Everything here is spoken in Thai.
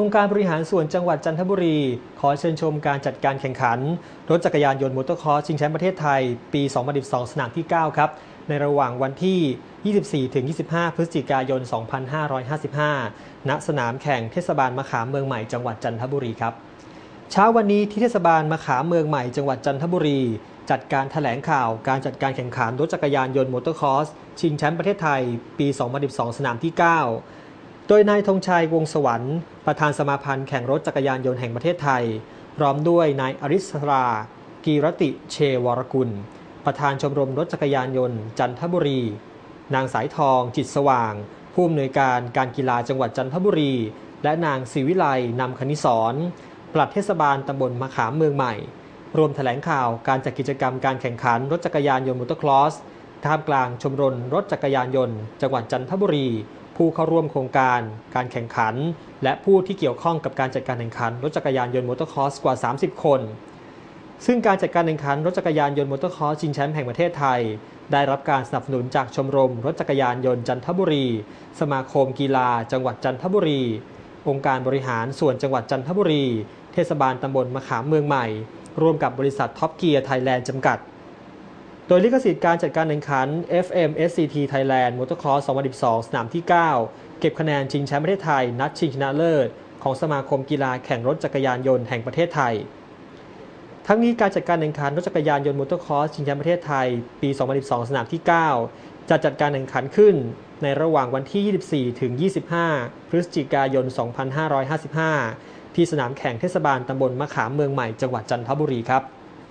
องค์การบริหารส่วนจังหวัดจันทบุรี ขอเชิญชมการจัดการแข่งขัน รถจักรยานยนต์มอเตอร์คอร์สชิงแชมป์ประเทศไทย ปี 2012 สนามที่ 9 ครับ ในระหว่างวันที่ 24-25 พฤศจิกายน 2555 ณ สนามแข่งเทศบาลมะขามเมืองใหม่จังหวัดจันทบุรีครับ เช้าวันนี้ที่เทศบาลมะขามเมืองใหม่จังหวัดจันทบุรี จัดการถแถลงข่าวการจัดการแข่งขันรถจักรยานยนต์มอเตอร์คอร์สชิงแชมป์ประเทศไทย ปี 2012 สนามที่ 9 โดยนายธงชัยวงสวรรค์ ประธานสมาพันธ์แข่งรถจักรยานยนต์แห่งประเทศไทย พร้อมด้วยนายอริสรา กีรติเชวรกุล ประธานชมรมรถจักรยานยนต์จันทบุรี นางสายทองจิตสว่าง ผู้อำนวยการการกีฬาจังหวัดจันทบุรี และนางศิวิไลนำคณิสรปลัดเทศบาลตำบลมะขามเมืองใหม่ รวมแถลงข่าวการจัดกิจกรรมการแข่งขันรถจักรยานยนต์มอเตอร์คลอสท่ามกลางชมรมรถจักรยานยนต์จังหวัดจันทบุรี ผู้เข้าร่วมโครงการ การแข่งขัน และผู้ที่เกี่ยวข้องกับการจัดการแข่งขัน รถจักรยานยนต์มอเตอร์คอร์สกว่า 30 คน ซึ่งการจัดการแข่งขันรถจักรยานยนต์มอเตอร์คอร์สชิงแชมป์แห่งประเทศไทย ได้รับการสนับสนุนจากชมรม รถจักรยานยนต์จันทบุรี สมาคมกีฬา จังหวัดจันทบุรี องค์การบริหารส่วนจังหวัดจันทบุรี เทศบาลตำบลมะขามเมืองใหม่ ร่วมกับบริษัทท็อปเกียร์ไทยแลนด์จำกัด โดยลิขสิทธิ์การจัดการแข่งขัน FM SCT Thailand Motocross 2012 สนามที่ 9 เก็บคะแนนชิงแชมป์ประเทศไทย นัดชิงชนะเลิศ ของสมาคมกีฬาแข่งรถจักรยานยนต์แห่งประเทศไทย ทั้งนี้การจัดการแข่งขันรถจักรยานยนต์มอเตอร์คอสชิงแชมป์ประเทศไทย ปี 2012 สนามที่ 9 จะจัดการแข่งขันขึ้น ในระหว่างวันที่ 24 ถึง 25 พฤศจิกายน 2555 ที่สนามแข่งเทศบาลตำบลมะขามเมืองใหม่ จังหวัดจันทบุรีครับ